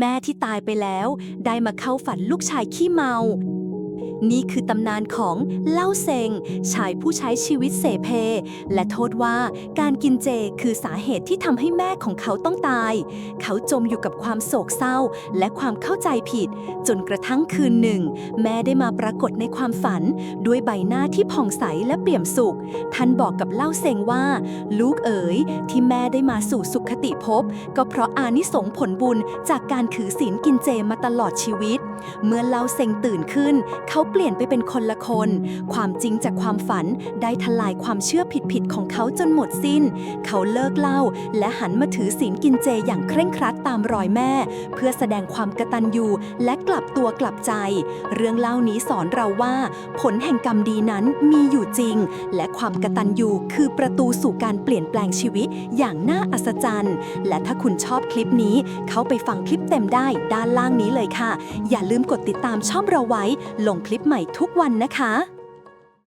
แม่ที่ตายไปแล้ว ได้มาเข้าฝันลูกชายขี้เมา นี่คือตำนานของเล่าเซงชายผู้ใช้ชีวิตเสเพ และโทษว่าการกินเจคือสาเหตุที่ทำให้แม่ของเขาต้องตาย เขาจมอยู่กับความโศกเศร้า และความเข้าใจผิด จนกระทั่งคืนหนึ่ง แม่ได้มาปรากฏในความฝัน ด้วยใบหน้าที่ผ่องใสและเปี่ยมสุข ท่านบอกกับเล่าเซงว่า ลูกเอ๋ยที่แม่ได้มาสู่สุขติภพก็เพราะอานิสงผลบุญจากการถือศีลกินเจมาตลอดชีวิต เมื่อเล่าเซงตื่นขึ้น เขาเปลี่ยนไปเป็นคนละคน ความจริงจากความฝันได้ทลายความเชื่อผิดๆของเขาจนหมดสิ้น เขาเลิกเล้าและหันมาถือศีลกินเจอย่างเคร่งครัดตามรอยแม่ เพื่อแสดงความกตัญญูและกลับตัวกลับใจ เรื่องเล่านี้สอนเราว่า ผลแห่งกรรมดีนั้นมีอยู่จริง และความกตัญญูคือประตูสู่การเปลี่ยนแปลงชีวิตอย่างน่าอัศจรรย์ และถ้าคุณชอบคลิปนี้ เขาไปฟังคลิปเต็มได้ด้านล่างนี้เลยค่ะ อย่าลืมกดติดตามช่องเราไว้ ลงคลิปใหม่ทุกวันนะคะ